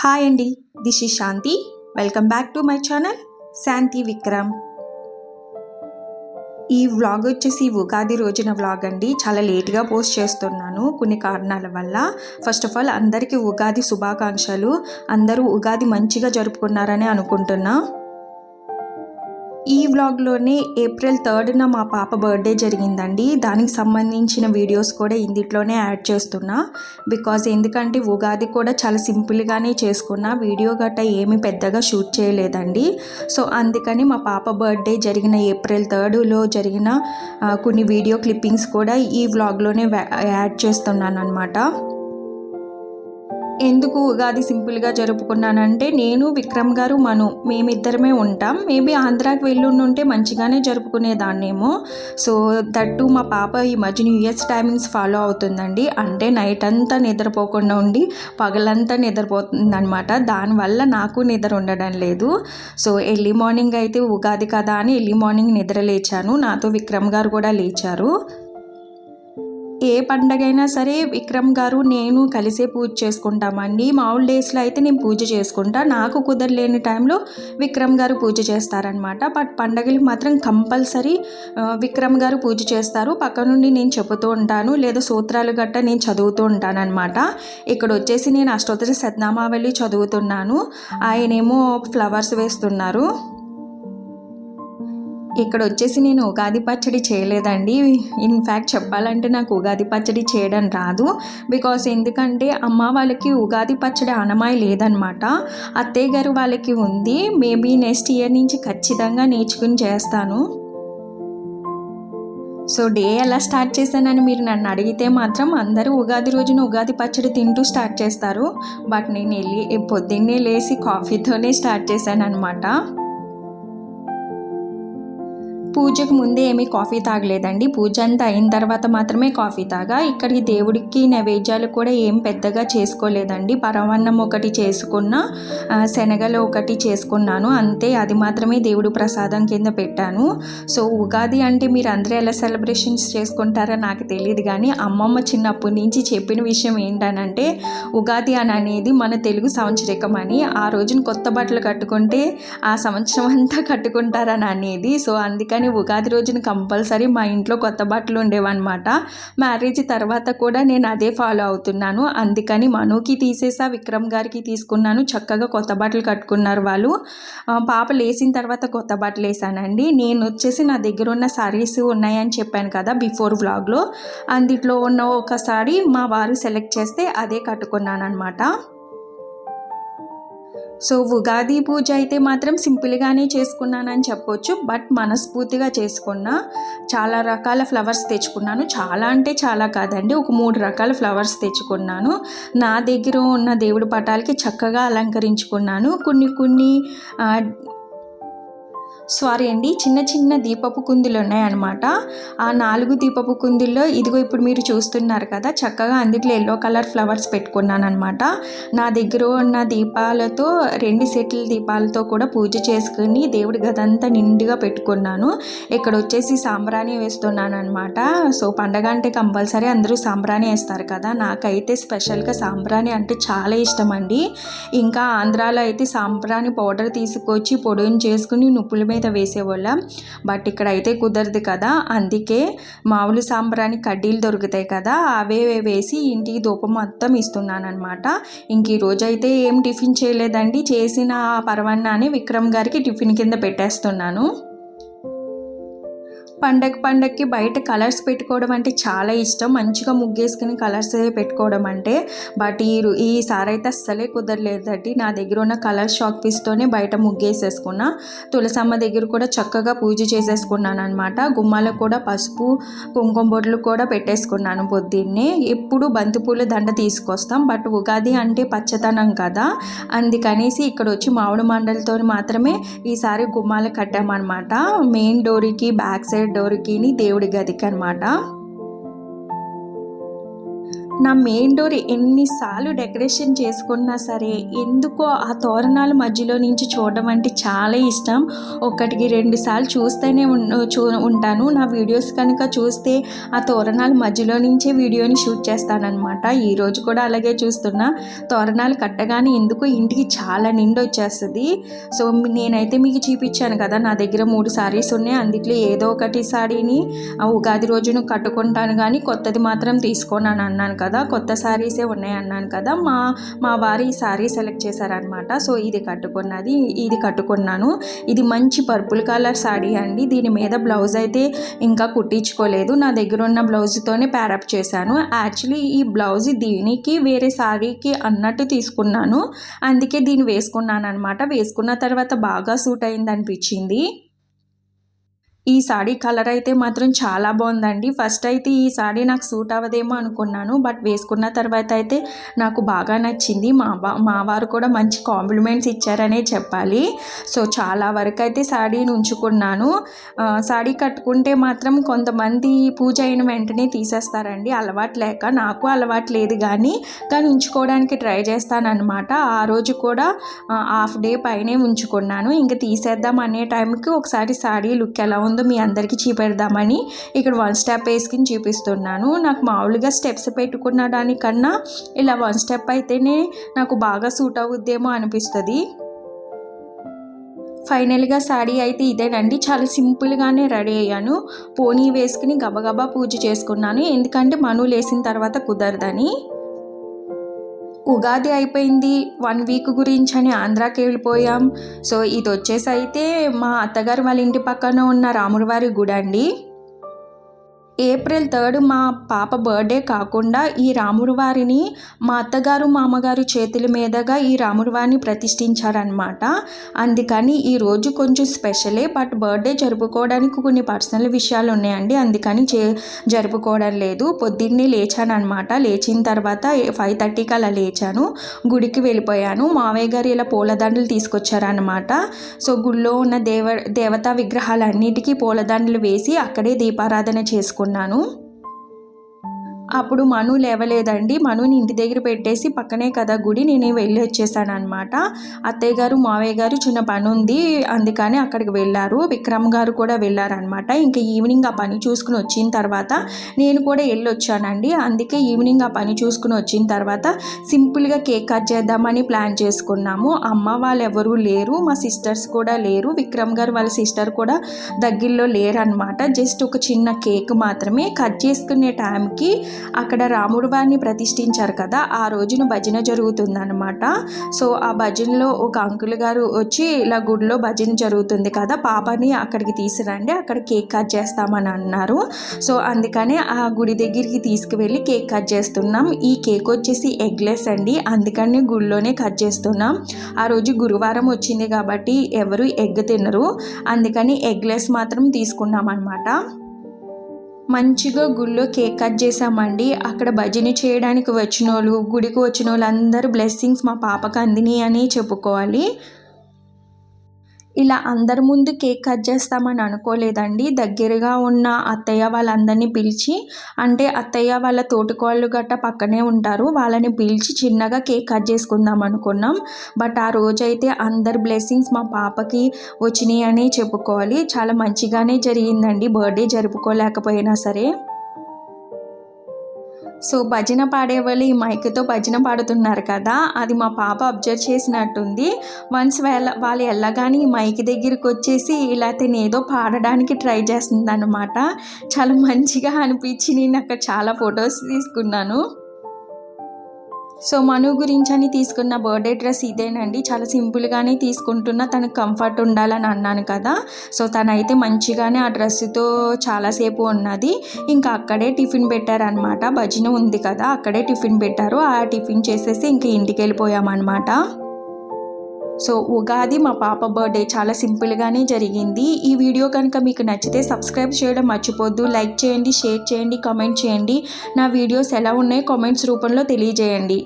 Hi అండి this is Shanti welcome back to my channel Shanti Vikram ఈ vlog వచ్చేసి ఉగాది రోజున వ్లాగ్ అండి. చాలా లేట్గా పోస్ట్ చేస్తున్నాను కొన్ని కారణాల వల్ల. ఫస్ట్ ఆఫ్ ఆల్ అందరికీ ఉగాది శుభాకాంక్షలు. అందరూ ఉగాది మంచిగా జరుపుకున్నారని అనుకుంటున్నా. ఈ వ్లాగ్లోనే ఏప్రిల్ థర్డ్న మా పాప బర్త్డే జరిగిందండి. దానికి సంబంధించిన వీడియోస్ కూడా ఇందిట్లోనే యాడ్ చేస్తున్నా. బికాజ్ ఎందుకంటే ఉగాది కూడా చాలా సింపుల్గానే చేసుకున్నా. వీడియో గట్ట ఏమీ పెద్దగా షూట్ చేయలేదండి. సో అందుకని మా పాప బర్త్డే జరిగిన ఏప్రిల్ థర్డ్లో జరిగిన కొన్ని వీడియో క్లిప్పింగ్స్ కూడా ఈ వ్లాగ్లోనే యాడ్ చేస్తున్నాను అనమాట ఎందుకు ఉగాది సింపుల్గా జరుపుకున్నానంటే నేను విక్రమ్ గారు మను మేమిద్దరమే ఉంటాం. మేబీ ఆంధ్రాకి వెళ్ళుంటే మంచిగానే జరుపుకునేదాన్నేమో. సో దట్టు మా పాప ఈ మధ్య న్యూ ఇయర్స్ టైమింగ్స్ ఫాలో అవుతుందండి. అంటే నైట్ అంతా నిద్రపోకుండా ఉండి పగలంతా నిద్రపోతుందనమాట దానివల్ల నాకు నిద్ర ఉండడం లేదు. సో ఎర్లీ మార్నింగ్ అయితే ఉగాది కదా అని ఎర్లీ మార్నింగ్ నిద్ర లేచాను. నాతో విక్రమ్ గారు కూడా లేచారు. ఏ పండగైనా సరే విక్రమ్ గారు నేను కలిసే పూజ చేసుకుంటామండి. మామూలు డేస్లో అయితే నేను పూజ చేసుకుంటా. నాకు కుదరలేని టైంలో విక్రమ్ గారు పూజ చేస్తారనమాట బట్ పండగలకు మాత్రం కంపల్సరీ విక్రమ్ గారు పూజ చేస్తారు. పక్క నుండి నేను చెబుతూ ఉంటాను. లేదా సూత్రాలు గట్ట నేను చదువుతూ ఉంటానన్నమాట. ఇక్కడ వచ్చేసి నేను అష్టోత్తర వెళ్ళి చదువుతున్నాను. ఆయనేమో ఫ్లవర్స్ వేస్తున్నారు. ఇక్కడ వచ్చేసి నేను ఉగాది పచ్చడి చేయలేదండి. ఇన్ఫ్యాక్ట్ చెప్పాలంటే నాకు ఉగాది పచ్చడి చేయడం రాదు. బికాస్ ఎందుకంటే అమ్మ వాళ్ళకి ఉగాది పచ్చడి అనమాయి లేదనమాట. అత్తయ్య గారు వాళ్ళకి ఉంది. మేబీ నెక్స్ట్ ఇయర్ నుంచి ఖచ్చితంగా నేర్చుకుని చేస్తాను. సో డే ఎలా స్టార్ట్ చేశానని మీరు నన్ను అడిగితే మాత్రం అందరూ ఉగాది రోజున ఉగాది పచ్చడి తింటూ స్టార్ట్ చేస్తారు. బట్ నేను వెళ్ళి పొద్దున్నే లేచి కాఫీతోనే స్టార్ట్ చేశాను అనమాట పూజకు ముందే ఏమీ కాఫీ తాగలేదండి. పూజ అంతా అయిన తర్వాత మాత్రమే కాఫీ తాగా. ఇక్కడికి దేవుడికి నైవేద్యాలు కూడా ఏం పెద్దగా చేసుకోలేదండి. పరమాన్నం ఒకటి చేసుకున్న శనగలు ఒకటి చేసుకున్నాను. అంతే అది మాత్రమే దేవుడు ప్రసాదం కింద పెట్టాను. సో ఉగాది అంటే మీరు అందరూ ఎలా సెలబ్రేషన్స్ చేసుకుంటారో నాకు తెలియదు కానీ అమ్మమ్మ చిన్నప్పటి నుంచి చెప్పిన విషయం ఏంటనంటే ఉగాది అని అనేది మన తెలుగు సంవత్సరికం అని. ఆ రోజున కొత్త బట్టలు కట్టుకుంటే ఆ సంవత్సరం అంతా కట్టుకుంటారని అనేది. సో అందుకని ఉగాది రోజున కంపల్సరీ మా ఇంట్లో కొత్త బట్టలు ఉండేవన్నమాట. మ్యారేజ్ తర్వాత కూడా నేను అదే ఫాలో అవుతున్నాను. అందుకని మనుకి తీసేసా విక్రమ్ గారికి తీసుకున్నాను. చక్కగా కొత్త బట్టలు కట్టుకున్నారు వాళ్ళు. పాప లేచిన తర్వాత కొత్త బట్టలు వేసానండి. నేను వచ్చేసి నా దగ్గర ఉన్న సారీస్ ఉన్నాయని చెప్పాను కదా బిఫోర్ వ్లాగ్లో అందుట్లో ఉన్న ఒక సారీ మా వారు సెలెక్ట్ చేస్తే అదే కట్టుకున్నాను అనమాట సో ఉగాది పూజ అయితే మాత్రం సింపుల్గానే చేసుకున్నానని చెప్పొచ్చు. బట్ మనస్ఫూర్తిగా చేసుకున్నా చాలా రకాల ఫ్లవర్స్ తెచ్చుకున్నాను. చాలా అంటే చాలా కాదండి. ఒక మూడు రకాల ఫ్లవర్స్ తెచ్చుకున్నాను. నా దగ్గర ఉన్న దేవుడి పటాలకి చక్కగా అలంకరించుకున్నాను. కొన్ని కొన్ని సారీ అండి చిన్న చిన్న దీపపు కుందులు ఉన్నాయన్నమాట. ఆ నాలుగు దీపపు కుందుల్లో ఇదిగో ఇప్పుడు మీరు చూస్తున్నారు కదా చక్కగా అందుట్లో ఎల్లో కలర్ ఫ్లవర్స్ పెట్టుకున్నాను అనమాట నా దగ్గర ఉన్న దీపాలతో రెండు సెట్ల దీపాలతో కూడా పూజ చేసుకుని దేవుడి గదంతా నిండుగా పెట్టుకున్నాను. ఇక్కడ వచ్చేసి సాంబ్రాణి వేస్తున్నాను అనమాట సో పండగ అంటే కంపల్సరీ అందరూ సాంబ్రాణి వేస్తారు కదా నాకైతే స్పెషల్గా సాంబ్రాణి అంటే చాలా ఇష్టం అండి ఇంకా ఆంధ్రాలో అయితే సాంబ్రాణి పౌడర్ తీసుకొచ్చి పొడిని చేసుకుని నుప్పుల మీద వేసేవాళ్ళం. బట్ ఇక్కడ అయితే కుదరదు కదా. అందుకే మామూలు సాంబ్రాణి కడ్డీలు దొరుకుతాయి కదా. అవే వేసి ఇంటికి దూపం మొత్తం ఇస్తున్నాను ఇంక ఈరోజు అయితే ఏం టిఫిన్ చేయలేదండి. చేసిన పరవన్నాన్ని విక్రమ్ గారికి టిఫిన్ కింద పెట్టేస్తున్నాను. పండగ పండగకి బయట కలర్స్ పెట్టుకోవడం అంటే చాలా ఇష్టం. మంచిగా ముగ్గేసుకుని కలర్స్ పెట్టుకోవడం అంటే. బట్ ఈ ఈసారి అయితే అస్సలే కుదరలేదండి. నా దగ్గర ఉన్న కలర్ షాక్ పీస్తోనే బయట ముగ్గేసేసుకున్నా. తులసమ్మ దగ్గర కూడా చక్కగా పూజ చేసేసుకున్నాను అనమాట గుమ్మాలకు కూడా పసుపు కుంకుమ బొట్లు కూడా పెట్టేసుకున్నాను పొద్దున్నే. ఎప్పుడు బంతిపూల దండ తీసుకొస్తాం. బట్ ఉగాది అంటే పచ్చదనం కదా. అందుకనేసి ఇక్కడ వచ్చి మామిడి మండలతో మాత్రమే ఈసారి గుమ్మాలు కట్టామన్నమాట. మెయిన్ డోర్కి బ్యాక్ సైడ్ డోర్కి దేవుడి గదికి అనమాట నా మెయిన్ డోర్ ఎన్నిసార్లు డెకరేషన్ చేసుకున్నా సరే ఎందుకో ఆ తోరణాల మధ్యలో నుంచి చూడడం అంటే చాలా ఇష్టం. ఒకటికి రెండు సార్లు చూస్తూనే చూ ఉంటాను. నా వీడియోస్ కనుక చూస్తే ఆ తోరణాల మధ్యలో నుంచే వీడియోని షూట్ చేస్తానన్నమాట. ఈరోజు కూడా అలాగే చూస్తున్నా. తోరణాలు కట్టగానే ఎందుకు ఇంటికి చాలా నిండి వచ్చేస్తుంది. సో నేనైతే మీకు చూపించాను కదా నా దగ్గర మూడు సారీస్ ఉన్నాయి. అందుట్లో ఏదో ఒకటి సారీని ఉగాది రోజును కట్టుకుంటాను కానీ కొత్తది మాత్రం తీసుకోనని అన్నాను కదా. కదా కొత్త శారీసే ఉన్నాయి అన్నాను కదా మా మా వారి ఈ శారీ సెలెక్ట్ చేశారనమాట సో ఇది కట్టుకున్నది ఇది కట్టుకున్నాను. ఇది మంచి పర్పుల్ కలర్ శారీ అండి. దీని మీద బ్లౌజ్ అయితే ఇంకా కుట్టించుకోలేదు. నా దగ్గర ఉన్న బ్లౌజ్తోనే ప్యారప్ చేశాను. యాక్చువల్లీ ఈ బ్లౌజ్ దీనికి వేరే శారీకి అన్నట్టు తీసుకున్నాను. అందుకే దీన్ని వేసుకున్నాను అనమాట వేసుకున్న తర్వాత బాగా సూట్ అయింది అనిపించింది ఈ సాడీ కలర్ అయితే మాత్రం చాలా బాగుందండి. ఫస్ట్ అయితే ఈ సాడీ నాకు సూట్ అవ్వదేమో అనుకున్నాను. బట్ వేసుకున్న తర్వాత అయితే నాకు బాగా నచ్చింది. మా మా వారు కూడా మంచి కాంప్లిమెంట్స్ ఇచ్చారనే చెప్పాలి. సో చాలా వరకు అయితే సాడీని ఉంచుకున్నాను సాడీ కట్టుకుంటే మాత్రం కొంతమంది పూజ అయిన వెంటనే తీసేస్తారండి. అలవాటు లేక నాకు అలవాటు లేదు కానీ కానీ ఉంచుకోవడానికి ట్రై చేస్తానన్నమాట. ఆ రోజు కూడా హాఫ్ డే పైనే ఉంచుకున్నాను. ఇంకా తీసేద్దాం అనే టైంకి ఒకసారి సాడీ లుక్ ఎలా ఉంది ముందు మీ అందరికీ చూపెడదామని ఇక్కడ వన్ స్టెప్ వేసుకుని చూపిస్తున్నాను. నాకు మామూలుగా స్టెప్స్ పెట్టుకున్న దానికన్నా ఇలా వన్ స్టెప్ అయితేనే నాకు బాగా సూట్ అవుద్దేమో అనిపిస్తుంది. ఫైనల్గా శాడీ అయితే ఇదేనండి. చాలా సింపుల్గానే రెడీ అయ్యాను. పోనీ వేసుకుని గబగబా పూజ చేసుకున్నాను. ఎందుకంటే మనులు లేసిన తర్వాత కుదరదని. ఉగాది అయిపోయింది వన్ వీక్ గురించి అని ఆంధ్రాకి వెళ్ళిపోయాం. సో ఇది వచ్చేసి అయితే మా అత్తగారు వాళ్ళ ఇంటి పక్కన ఉన్న రాముడివారి గుడి అండి ఏప్రిల్ థర్డ్ మా పాప బర్త్డే కాకుండా ఈ రాముడు వారిని మా అత్తగారు మామగారు చేతుల మీదుగా ఈ రాముడు వారిని ప్రతిష్ఠించారనమాట అందుకని ఈరోజు కొంచెం స్పెషలే బట్ బర్త్డే జరుపుకోవడానికి కొన్ని పర్సనల్ విషయాలు ఉన్నాయండి. అందుకని చే జరుపుకోవడం లేదు. పొద్దున్నే లేచాను అనమాట లేచిన తర్వాత ఫైవ్ థర్టీకి అలా లేచాను. గుడికి వెళ్ళిపోయాను. మావయ్య గారు ఇలా పూలదండలు తీసుకొచ్చారనమాట సో గుళ్ళో ఉన్న దేవ దేవతా విగ్రహాలన్నిటికీ పూలదండలు వేసి అక్కడే దీపారాధన చేసుకున్నాను. అనుకున్నాను అప్పుడు మను లేవలేదండి. మనుని ఇంటి దగ్గర పెట్టేసి పక్కనే కదా గుడి నేను వెళ్ళి వచ్చేసాను అనమాట అత్తయ్య గారు మావయ్య గారు చిన్న పని ఉంది అందుకని అక్కడికి వెళ్ళారు. విక్రమ్ గారు కూడా వెళ్ళారనమాట ఇంకా ఈవినింగ్ ఆ పని చూసుకుని వచ్చిన తర్వాత నేను కూడా వెళ్ళి వచ్చానండి అందుకే ఈవినింగ్ ఆ పని చూసుకుని వచ్చిన తర్వాత సింపుల్గా కేక్ కట్ చేద్దామని ప్లాన్ చేసుకున్నాము. అమ్మ వాళ్ళు ఎవరూ లేరు మా సిస్టర్స్ కూడా లేరు. విక్రమ్ గారు వాళ్ళ సిస్టర్ కూడా దగ్గరలో లేరనమాట జస్ట్ ఒక చిన్న కేక్ మాత్రమే. కట్ చేసుకునే టైంకి అక్కడ రాముడు వారిని ప్రతిష్ఠించారు కదా ఆ రోజున భజన జరుగుతుందన్నమాట. సో ఆ భజనలో ఒక అంకుల్ గారు వచ్చి ఇలా గుడిలో భజన జరుగుతుంది కదా పాపని అక్కడికి తీసుకురండి అక్కడ కేక్ కట్ చేస్తామని అన్నారు. సో అందుకనే ఆ గుడి దగ్గరికి తీసుకువెళ్ళి కేక్ కట్ చేస్తున్నాం. ఈ కేక్ వచ్చేసి ఎగ్లెస్ అండి అందుకని గుడిలోనే కట్ చేస్తున్నాం. ఆ రోజు గురువారం వచ్చింది కాబట్టి ఎవరు ఎగ్ తినరు అందుకని ఎగ్లెస్ మాత్రం తీసుకున్నాం అనమాట మంచిగా గుళ్ళో కేక్ కట్ చేసామండి అక్కడ భజన చేయడానికి వచ్చిన వాళ్ళు గుడికి వచ్చిన వాళ్ళు అందరూ బ్లెస్సింగ్స్ మా పాపకు అందినాయి అని చెప్పుకోవాలి. ఇలా అందరి ముందు కేక్ కట్ చేస్తామని అనుకోలేదండి. దగ్గరగా ఉన్న అత్తయ్య వాళ్ళందరినీ పిలిచి అంటే అత్తయ్య వాళ్ళ తోటికోళ్ళు గట్ట పక్కనే ఉంటారు. వాళ్ళని పిలిచి చిన్నగా కేక్ కట్ చేసుకుందాం అనుకున్నాం. బట్ ఆ రోజైతే అందరి బ్లెస్సింగ్స్ మా పాపకి వచ్చినాయి అని చెప్పుకోవాలి. చాలా మంచిగానే జరిగిందండి. బర్త్డే జరుపుకోలేకపోయినా సరే. సో భజన పాడేవాళ్ళు ఈ మైక్తో భజన పాడుతున్నారు కదా అది మా పాప అబ్జర్వ్ చేసినట్టుంది. వన్స్ వాళ్ళ వాళ్ళు వెళ్ళగానే ఈ మైక్ దగ్గరికి వచ్చేసి ఇలా తిని ఏదో పాడడానికి ట్రై చేస్తుంది అనమాట చాలా మంచిగా అనిపించి నేను అక్కడ చాలా ఫొటోస్ తీసుకున్నాను. సో మను గురించి అని తీసుకున్న బర్త్డే డ్రెస్ ఇదేనండి. చాలా సింపుల్గానే తీసుకుంటున్నా. తనకు కంఫర్ట్ ఉండాలని అన్నాను కదా. సో తనైతే మంచిగానే ఆ డ్రెస్తో చాలాసేపు ఉన్నది. ఇంకా అక్కడే టిఫిన్ పెట్టారనమాట భజన ఉంది కదా అక్కడే టిఫిన్ పెట్టారు. ఆ టిఫిన్ చేసేసి ఇంకా ఇంటికి వెళ్ళిపోయామన్నమాట సో ఉగాది మా పాప బర్త్డే చాలా సింపుల్గానే జరిగింది. ఈ వీడియో కనుక మీకు నచ్చితే సబ్స్క్రైబ్ చేయడం మర్చిపోద్దు. లైక్ చేయండి షేర్ చేయండి కామెంట్ చేయండి. నా వీడియోస్ ఎలా ఉన్నాయో కామెంట్స్ రూపంలో తెలియజేయండి.